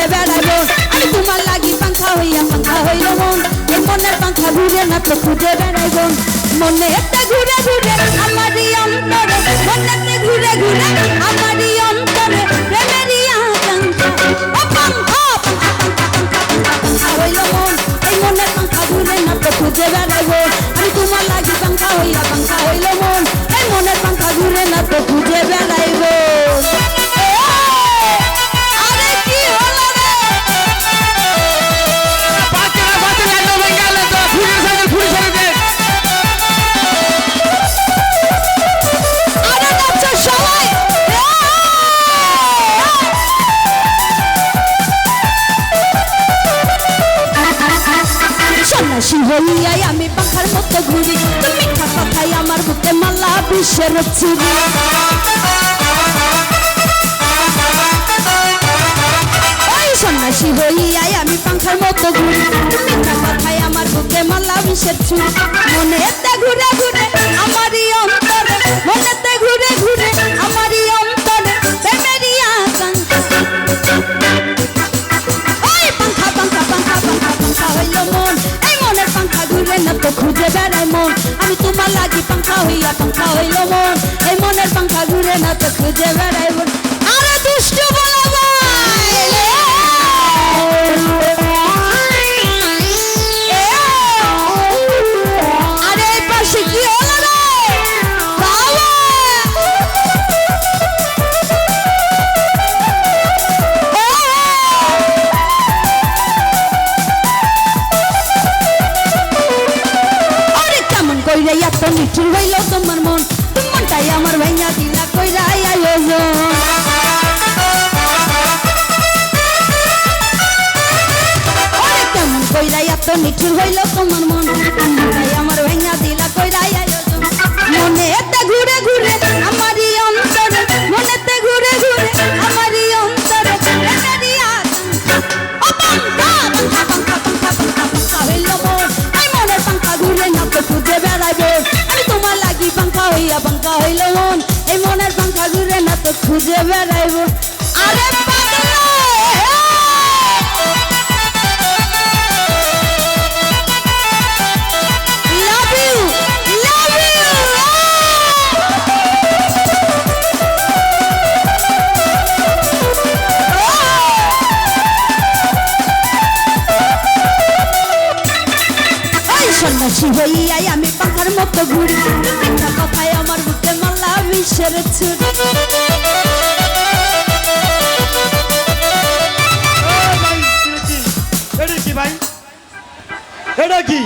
ঘুরে বেড়াইব আমি তোমার লাগি পাঙ্খা হইয়া পাঙ্খা হইল মন। এই মনের পাঙ্খা ঘুরে না তো খুঁজে বেড়াইব মনে একটা ঘুরে ঘুরে আমারই অন্তরে। মনে ঘুরে ঘুরে আমারই অন্তরে। প্রেমেরই আকাঙ্ক্ষা। ও পাঙ্খা পাঙ্খা পাঙ্খা পাঙ্খা পাঙ্খা পাঙ্খা হইল মন। এই মনের পাঙ্খা ঘুরে না তো খুঁজে বেড়াইব আমি তোমার লাগি পাঙ্খা হইয়া পাঙ্খা হইল মন। এই মনের পাঙ্খা ঘুরে না তো খুঁজে বেড়াই হইয়াই আমি পাখার মতো ঘুরি। মিঠা কথাই আমার বুকে মালা বিশ্বের চুরি সন্ন্যাসী হইয়াই আমি পাখার মতো ঘুরি। মিঠা কথাই আমার বুকে মালা বিশ্বের চুরি মনেতে ঘুরে লাগি পাঙ্খা হইল মন এই মনের পাঙ্খা ঘুরে না তো খুঁজে বেড়াই নিঠুর হইল তোমার মন মনটাই আমার ভাইয়া দিলা কইরা আয়োজন কেমন কইরা এত নিঠুর হইল তোমার মন হইয়া পাঙ্কা হইল মন এই মনের পাঙ্খা ঘুরে না তো খুঁজে বেড়াইব। আরে সন্ন্যাসী হইয়াই আমি পাখার মতো ঘুরি। একটা কথায় আমার বুকে মাল্লা বিশ্বের ছুটি এটা কি ভাই? এটা কি?